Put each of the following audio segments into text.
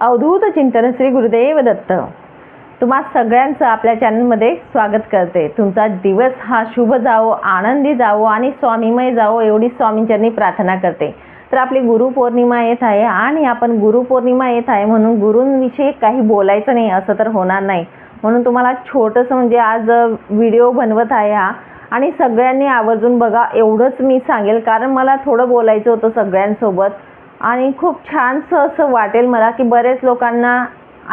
अवधूत चिंतन श्री गुरुदेव दत्त. तुम्हा सगळ्यांचं आपल्या चॅनलमध्ये स्वागत करते. तुमचा दिवस हा शुभ जावो आनंदी जावो आणि स्वामीमय जावो एवढी स्वामींच्यांनी प्रार्थना करते. तर आपली गुरुपौर्णिमा येत आहे आणि आपण गुरुपौर्णिमा येत आहे म्हणून गुरूंविषयी काही बोलायचं नाही असं तर होणार नाही. म्हणून तुम्हाला छोटंसं म्हणजे आज व्हिडिओ बनवत आहे हा. आणि सगळ्यांनी आवर्जून बघा एवढंच मी सांगेल. कारण मला थोडं बोलायचं होतं सगळ्यांसोबत. आणि खूप छानसं असं वाटेल मला की बरेच लोकांना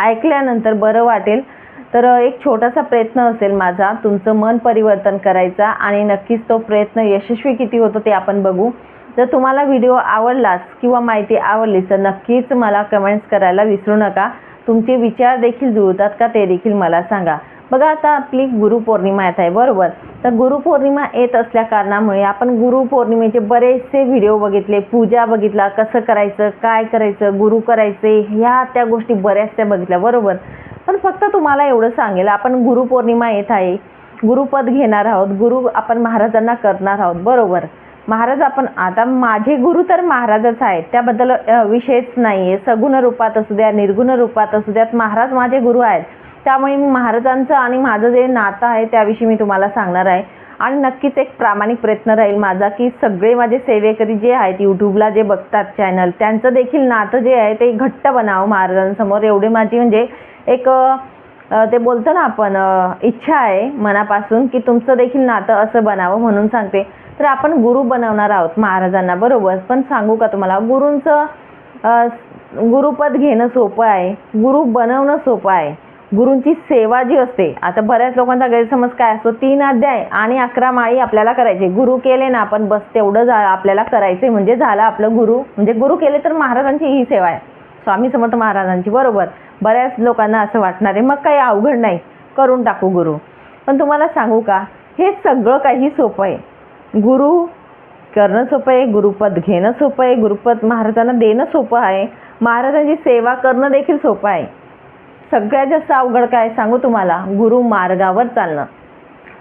ऐकल्यानंतर बरं वाटेल. तर एक छोटासा प्रयत्न असेल माझा. तुमचं मन परिवर्तन करायचा आणि नक्कीच तो प्रयत्न यशस्वी किती होतो ते आपण बघू. जर तुम्हाला व्हिडिओ आवडलाच किंवा माहिती आवडलीच तर नक्कीच मला कमेंट्स करायला विसरू नका. तुमचे विचार देखील जुळतात का ते देखील मला सांगा. बघा आता आपली गुरुपौर्णिमा येत आहे बरोबर? तर गुरुपौर्णिमा येत असल्या कारणामुळे आपण गुरुपौर्णिमेचे बरेचसे व्हिडिओ बघितले पूजा बघितला कसं करायचं काय करायचं गुरु करायचे ह्या त्या गोष्टी बऱ्याचशा बघितल्या बरोबर? पण फक्त तुम्हाला एवढं सांगेल आपण गुरुपौर्णिमा येत आहे गुरुपद घेणार आहोत गुरु आपण महाराजांना करणार आहोत बरोबर? महाराज आपण आता माझे गुरु तर महाराजच आहेत त्याबद्दल विषयच नाही आहे सगुण रूपात असू द्या निर्गुण रूपात असू द्यात महाराज माझे गुरु आहेत. त्यामुळे मी महाराजांचं आणि माझं जे नातं आहे त्याविषयी मी तुम्हाला सांगणार आहे. आणि नक्कीच एक प्रामाणिक प्रयत्न राहील माझा की सगळे माझे सेवेकरी जे आहेत यूट्यूबला जे बघतात चॅनल त्यांचं देखील नातं जे आहे ते घट्ट बनावं महाराजांसमोर. एवढे माझी म्हणजे एक ते बोलतो ना आपण इच्छा आहे मनापासून की तुमचं देखील नातं असं बनावं म्हणून सांगते. तर आपण गुरु बनवणार आहोत महाराजांना बरोबर? पण सांगू का तुम्हाला? गुरूंचं गुरुपद घेणं सोपं आहे. गुरु बनवणं सोपं आहे. गुरूंची सेवा जी असते आता बऱ्याच लोकांचा गैरसमज काय असतो? तीन अध्याय आणि अकरा माळी आपल्याला करायचे. गुरु केले ना आपण बस तेवढं जा आपल्याला करायचे म्हणजे झालं आपलं गुरु. म्हणजे गुरु केले तर महाराजांची ही सेवा आहे. स्वामी समर्थ महाराजांची बरोबर. बऱ्याच लोकांना असं वाटणार आहे मग काही अवघड नाही. करून टाकू गुरु. पण तुम्हाला सांगू का? हे सगळं काही सोपं आहे. गुरु करणं सोपं आहे गुरुपद घेणं सोपं आहे गुरुपद महाराजांना देणं सोपं आहे. महाराजांची सेवा करणं देखील सोपं आहे. सगळ्यात जास्त अवघड काय सांगू तुम्हाला? गुरु मार्गावर चालणं.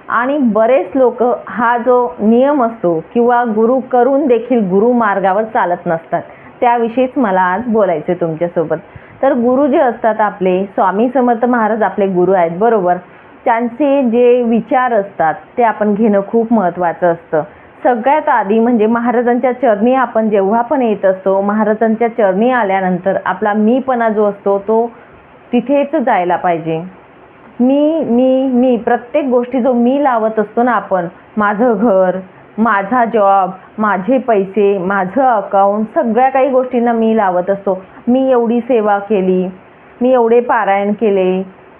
आणि बरेच लोक हा जो नियम असतो किंवा गुरु करून देखील गुरु मार्गावर चालत नसतात त्याविषयीच मला आज बोलायचं आहे तुमच्यासोबत. तर गुरु जे असतात आपले स्वामी समर्थ महाराज आपले गुरु आहेत बरोबर? त्यांचे जे विचार असतात ते आपण घेणं खूप महत्त्वाचं असतं. सगळ्यात आधी म्हणजे महाराजांच्या चरणी आपण जेव्हा पण येत असतो महाराजांच्या चरणी आल्यानंतर आपला मीपणा जो असतो तो तिथेच जायला पाहिजे. मी मी मी प्रत्येक गोष्टी जो मी लावत असतो ना आपण माझं घर माझा जॉब माझे पैसे माझं अकाउंट सगळ्या काही गोष्टींना मी लावत असतो. मी एवढी सेवा केली मी एवढे पारायण केले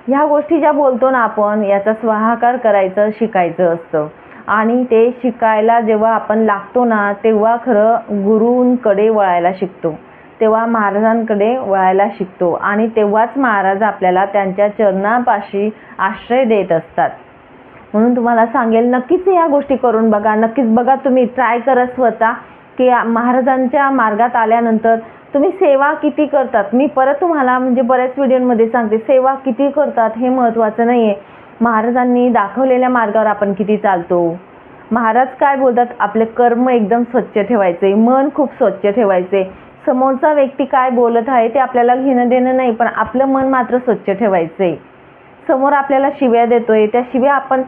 ह्या गोष्टी ज्या बोलतो ना आपण याचा स्वाहाकार करायचं शिकायचं असतं. आणि ते शिकायला जेव्हा आपण लागतो ना तेव्हा खरं गुरूंकडे वळायला शिकतो. तेव्हा महाराजांकडे वळायला शिकतो आणि तेव्हाच महाराज आपल्याला त्यांच्या चरणापाशी आश्रय देत असतात. म्हणून तुम्हाला सांगेल नक्कीच या गोष्टी करून बघा. नक्कीच बघा तुम्ही ट्राय करा स्वतः की महाराजांच्या मार्गात आल्यानंतर तुम्ही सेवा किती करतात. मी परत तुम्हाला म्हणजे बऱ्याच व्हिडिओमध्ये सांगते सेवा किती करतात हे महत्त्वाचं नाही आहे महाराजांनी दाखवलेल्या मार्गावर आपण किती चालतो. महाराज काय बोलतात? आपले कर्म एकदम स्वच्छ ठेवायचे मन खूप स्वच्छ ठेवायचे. समोरचा व्यक्ती काय बोलत आहे ते आपल्याला घेणं देणं नाही पण आपलं मन मात्र स्वच्छ ठेवायचं आहे समोर आपल्याला शिव्या देतोय त्या शिव्या आपण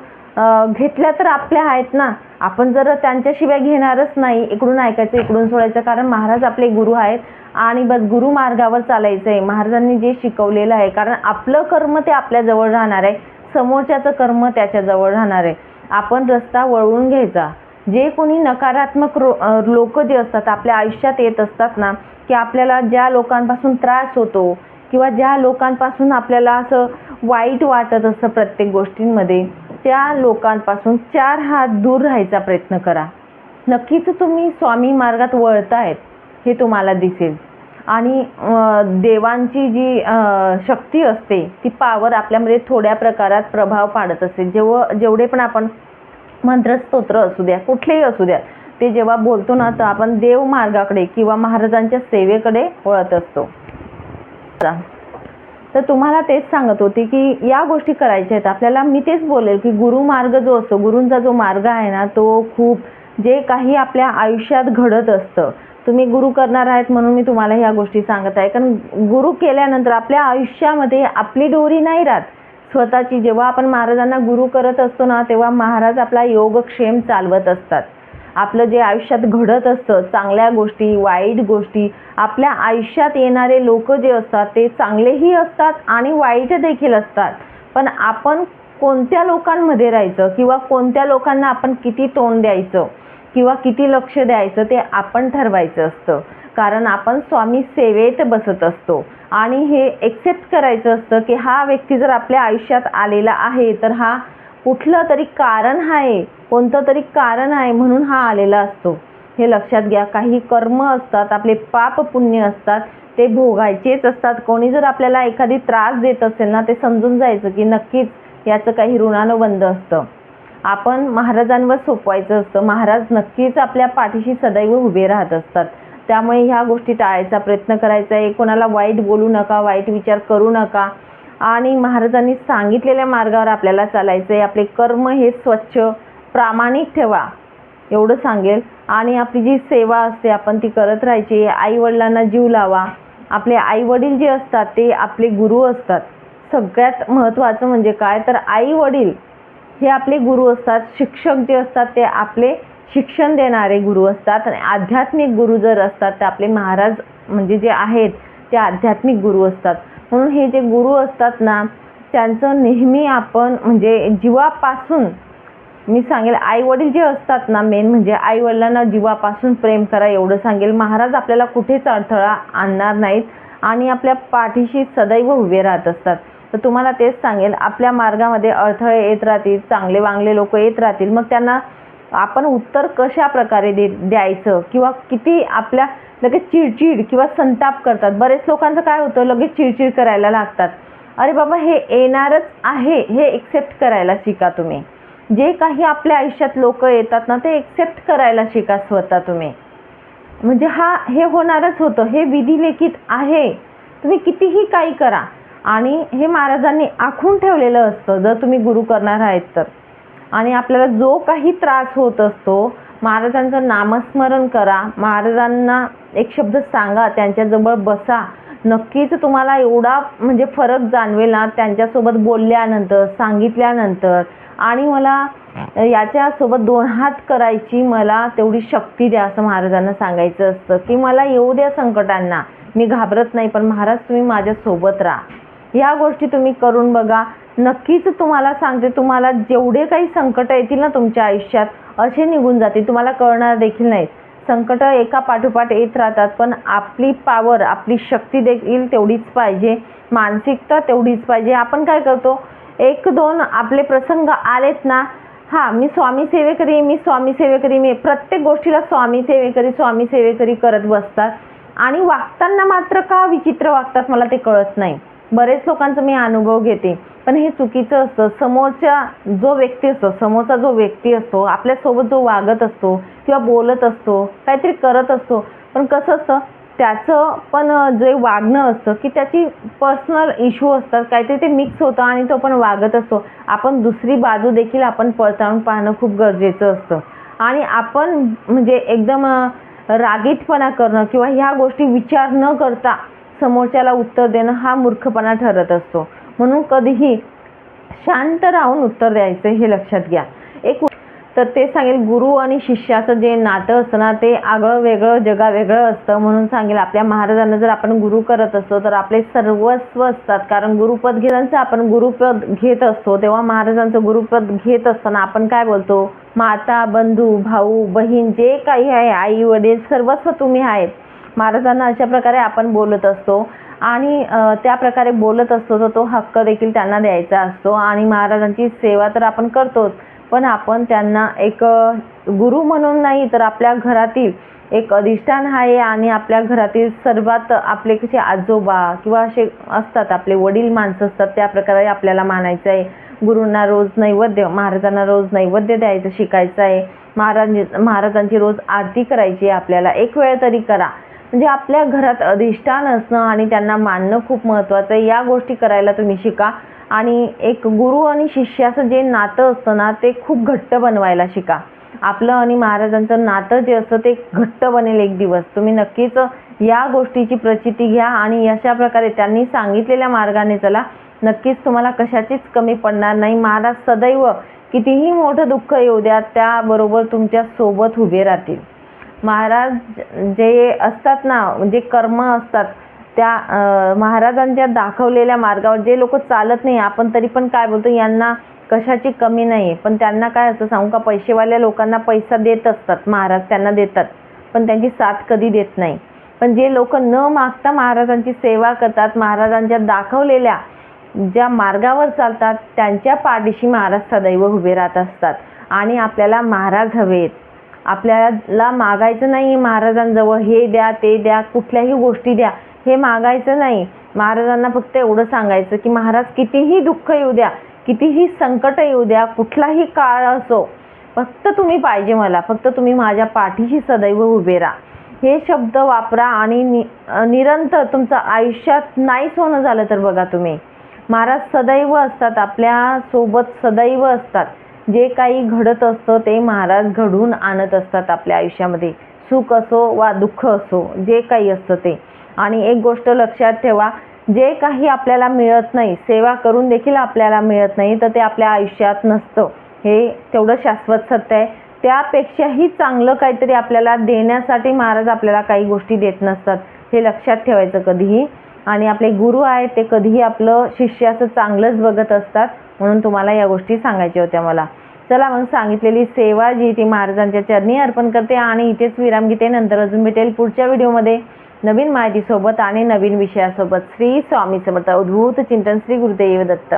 घेतल्या तर आपल्या आहेत ना. आपण जर त्यांच्या शिव्या घेणारच नाही इकडून ऐकायचं इकडून सोडायचं कारण महाराज आपले गुरु आहेत आणि बस गुरु मार्गावर चालायचं आहे महाराजांनी जे शिकवलेलं आहे कारण आपलं कर्म ते आपल्याजवळ राहणार आहे. समोरच्याचं कर्म त्याच्याजवळ राहणार आहे. आपण रस्ता वळवून घ्यायचा. जे कोणी नकारात्मक रो लोक जे असतात आपल्या आयुष्यात येत असतात ना की आपल्याला ज्या लोकांपासून त्रास होतो किंवा ज्या लोकांपासून आपल्याला असं वाईट वाटत असतं प्रत्येक गोष्टींमध्ये त्या लोकांपासून चार हात दूर राहायचा प्रयत्न करा. नक्कीच तुम्ही स्वामी मार्गात वळतायत हे तुम्हाला दिसेल. आणि देवांची जी शक्ती असते ती पावर आपल्यामध्ये थोड्या प्रकारात प्रभाव पाडत असते जेव्हा जेवढे पण आपण मंत्रस्तोत्र असू द्या कुठलेही असू द्या ते जेव्हा बोलतो ना तर आपण देव मार्गाकडे किंवा महाराजांच्या सेवेकडे वळत असतो. तर तुम्हाला तेच सांगत होते की या गोष्टी करायच्या आहेत. आपल्याला मी तेच बोलेल की गुरुमार्ग जो असतो गुरूंचा जो मार्ग आहे ना तो खूप जे काही आपल्या आयुष्यात घडत असतं. तुम्ही गुरु करणार आहेत म्हणून मी तुम्हाला ह्या गोष्टी सांगत आहे. कारण गुरु केल्यानंतर आपल्या आयुष्यामध्ये आपली दोरी नाही राहत. स्वतःची जेव्हा आपण महाराजांना गुरु करत असतो ना तेव्हा महाराज आपला योगक्षेम चालवत असतात. आपलं जे आयुष्यात घडत असतं चांगल्या गोष्टी वाईट गोष्टी आपल्या आयुष्यात येणारे लोक जे असतात ते चांगलेही असतात आणि वाईट देखील असतात. पण आपण कोणत्या लोकांमध्ये राहायचं किंवा कोणत्या लोकांना आपण किती तोंड द्यायचं किंवा किती लक्ष द्यायचं ते आपण ठरवायचं असतं. कारण आपण स्वामी सेवेत बसत असतो. आणि हे एक्सेप्ट करायचं असतं की हा व्यक्ती जर आपल्या आयुष्यात आलेला आहे तर हा कुठलं तरी कारण आहे कोणतं तरी कारण आहे म्हणून हा आलेला असतो. हे लक्षात घ्या काही कर्म असतात आपले पाप पुण्य असतात ते भोगायचेच असतात. कोणी जर आपल्याला एखादी त्रास देत असेल ना ते समजून जायचं की नक्कीच याचं काही ऋणानुबंध असतं. आपण महाराजांवर सोपवायचं असतं. महाराज नक्कीच आपल्या पाठीशी सदैव उभे राहत असतात. त्यामुळे ह्या गोष्टी टाळायचा प्रयत्न करायचा आहे. कोणाला वाईट बोलू नका वाईट विचार करू नका. आणि महाराजांनी सांगितलेल्या मार्गावर आपल्याला चालायचं आहे. आपले कर्म हे स्वच्छ प्रामाणिक ठेवा. एवढं सांगेल. आणि आपली जी सेवा असते आपण ती करत राहायची. आईवडिलांना जीव लावा. आपले आईवडील जे असतात ते आपले गुरु असतात. सगळ्यात महत्त्वाचं म्हणजे काय? तर आईवडील हे आपले गुरु असतात. शिक्षक जे असतात ते आपले शिक्षण देणारे गुरु असतात आणि आध्यात्मिक गुरु जर असतात ते आपले महाराज म्हणजे जे आहेत ते आध्यात्मिक गुरु असतात. म्हणून हे जे गुरु असतात ना त्यांचं नेहमी आपण म्हणजे जीवापासून मी सांगेल आईवडील जे असतात ना मेन म्हणजे आईवडिलांना जीवापासून प्रेम करा एवढं सांगेल. महाराज आपल्याला कुठेच अडथळा आणणार नाहीत आणि आपल्या पाठीशी सदैव उभे राहत असतात. तर तुम्हाला तेच सांगेल आपल्या मार्गामध्ये अडथळे येत राहतील चांगले वांगले लोक येत राहतील. मग त्यांना आपण उत्तर कशा प्रकारे दे द्यायचं? किंवा किती आपल्या लगेच चिडचिड किंवा संताप करतात? बरेच लोकांचं काय होतं? लगेच चिडचिड करायला लागतात. अरे बाबा हे येणारच आहे. हे एक्सेप्ट करायला शिका तुम्ही. जे काही आपल्या आयुष्यात लोक येतात ना ते एक्सेप्ट करायला शिका स्वतः तुम्ही. म्हणजे हा हे होणारच होतं. हे विधिलेखित आहे. तुम्ही कितीही काही करा. आणि हे महाराजांनी आखून ठेवलेलं असतं. जर तुम्ही गुरु करणार आहेत तर. आणि आपल्याला जो काही त्रास होत असतो महाराजांचं नामस्मरण करा. महाराजांना एक शब्द सांगा त्यांच्याजवळ बसा. नक्कीच तुम्हाला एवढा म्हणजे फरक जाणवेल ना त्यांच्यासोबत बोलल्यानंतर सांगितल्यानंतर. आणि मला याच्यासोबत दोन हात करायची मला तेवढी शक्ती द्या असं महाराजांना सांगायचं असतं. की मला येऊ द्या संकटांना. मी घाबरत नाही पण महाराज तुम्ही माझ्यासोबत राहा. या गोष्टी तुम्ही करून बघा. नक्कीच तुम्हाला सांगते तुम्हाला जेवढे काही संकट येतील ना तुमच्या आयुष्यात असे निघून जातील. तुम्हाला कळणार देखील नाही संकट एका पाठोपाठ येत राहतात पण आपली पावर आपली शक्ती देखील तेवढीच पाहिजे. मानसिकता तेवढीच पाहिजे. आपण काय करतो? एक दोन आपले प्रसंग आलेत ना हां मी स्वामी सेवेकरी मी स्वामी सेवेकरी मी प्रत्येक गोष्टीला स्वामी सेवेकरी स्वामी सेवेकरी करत बसतात. आणि वागताना मात्र का विचित्र वागतात मला ते कळत नाही. बरेच लोकांचा मी अनुभव घेते. पण हे चुकीचं असतं. समोरच्या जो व्यक्ती असतो समोरचा जो व्यक्ती असतो आपल्यासोबत जो वागत असतो किंवा बोलत असतो काहीतरी करत असतो पण कसं असतं त्याचं पण जे वागणं असतं की त्याची पर्सनल इश्यू असतात. काहीतरी ते मिक्स होतं आणि तो पण वागत असतो. आपण दुसरी बाजू देखील आपण पडताळून पाहणं खूप गरजेचं असतं. आणि आपण म्हणजे एकदम रागीटपणा करणं किंवा ह्या गोष्टी विचार न करता समोरच्याला उत्तर देणं हा मूर्खपणा ठरत असतो. म्हणून कधीही शांत राहून उत्तर द्यायचं हे लक्षात घ्या. एक तर ते सांगेल गुरु आणि शिष्याचं जे नातं असतं ना ते आगळं वेगळं जगा वेगळं असतं. म्हणून सांगेल आपल्या महाराजांना जर आपण गुरु करत असतो तर आपले सर्वस्व असतात. कारण गुरुपद घेताना आपण गुरुपद घेत असतो. तेव्हा महाराजांचं गुरुपद घेत असताना आपण काय बोलतो? माता बंधू भाऊ बहीण जे काही आहे आई वडील सर्वस्व तुम्ही आहेत. महाराजांना अशा प्रकारे आपण बोलत असतो आणि त्या प्रकारे बोलत असतो तर तो हक्क देखील त्यांना द्यायचा असतो आणि महाराजांची सेवा तर आपण करतोच. पण आपण त्यांना एक गुरु म्हणून नाही तर आपल्या घरातील एक अधिष्ठान आहे आणि आपल्या घरातील सर्वात आपले कसे आजोबा किंवा असे असतात आपले वडील माणसं असतात त्या प्रकारे आपल्याला मानायचं आहे. गुरूंना रोज नैवेद्य महाराजांना रोज नैवेद्य द्यायचं शिकायचं आहे. महाराज महाराजांची रोज आरती करायची आहे आपल्याला. एक वेळ तरी करा. म्हणजे आपल्या घरात अधिष्ठान असणं आणि त्यांना मानणं खूप महत्त्वाचं आहे. या गोष्टी करायला तुम्ही शिका. आणि एक गुरु आणि शिष्याचं जे नातं असतं ना ते खूप घट्ट बनवायला शिका. आपलं आणि महाराजांचं नातं जे असतं ते घट्ट बनेल एक दिवस. तुम्ही नक्कीच या गोष्टीची प्रचिती घ्या आणि अशा प्रकारे त्यांनी सांगितलेल्या मार्गाने चला. नक्कीच तुम्हाला कशाचीच कमी पडणार नाही. महाराज सदैव कितीही मोठं दुःख येऊ द्या त्याबरोबर तुमच्यासोबत उभे राहतील. महाराज जे असतात ना जे कर्म असतात त्या महाराजांच्या दाखवलेल्या मार्गावर जे लोक चालत नाही आपण तरी पण काय बोलतो यांना कशाची कमी नाही पण त्यांना काय असतं सांगू का पैसेवाल्या लोकांना पैसा देत असतात महाराज त्यांना देतात पण त्यांची साथ कधी देत नाही. पण जे लोक न मागता महाराजांची सेवा करतात महाराजांच्या दाखवलेल्या ज्या मार्गावर चालतात त्यांच्या पाठीशी महाराज सदैव उभे राहत असतात. आणि आपल्याला महाराज हवेत आपल्याला मागायचं नाही महाराजांजवळ. हे द्या ते द्या कुठल्याही गोष्टी द्या. हे मागायचं नाही. महाराजांना फक्त एवढं सांगायचं की महाराज कितीही दुःख येऊ द्या कितीही संकट येऊ द्या कुठलाही काळ असो फक्त तुम्ही पाहिजे मला. फक्त तुम्ही माझ्या पाठीशी सदैव उभे राहा. हे शब्द वापरा आणि नि निरंतर तुमचं आयुष्यात नाहीच होणं झालं तर बघा तुम्ही. महाराज सदैव असतात आपल्यासोबत सदैव असतात. जे काही घडत असतं ते महाराज घडून आणत असतात आपल्या आयुष्यामध्ये. सुख असो वा दुःख असो जे काही असतं ते. आणि एक गोष्ट लक्षात ठेवा जे काही आपल्याला मिळत नाही सेवा करून देखील आपल्याला मिळत नाही तर ते आपल्या आयुष्यात नसतं. हे तेवढं शाश्वत सत्य आहे. त्यापेक्षाही चांगलं काहीतरी आपल्याला देण्यासाठी महाराज आपल्याला काही गोष्टी देत नसतात. हे लक्षात ठेवायचं कधीही. आणि आपले गुरु आहेत ते कधीही आपलं शिष्याचं चांगलंच बघत असतात. म्हणून तुम्हाला या गोष्टी सांगायच्या होत्या मला. चला मग सांगितलेली सेवा जी ती महाराजांच्या चरणी अर्पण करते आणि इथेच विराम घेते. नंतर अजून भेटेल पुढच्या व्हिडिओमध्ये. नवीन माहितीसोबत आणि नवीन विषयासोबत. श्री स्वामी समर्थ. अद्भुत चिंतन श्री गुरुदेव दत्त.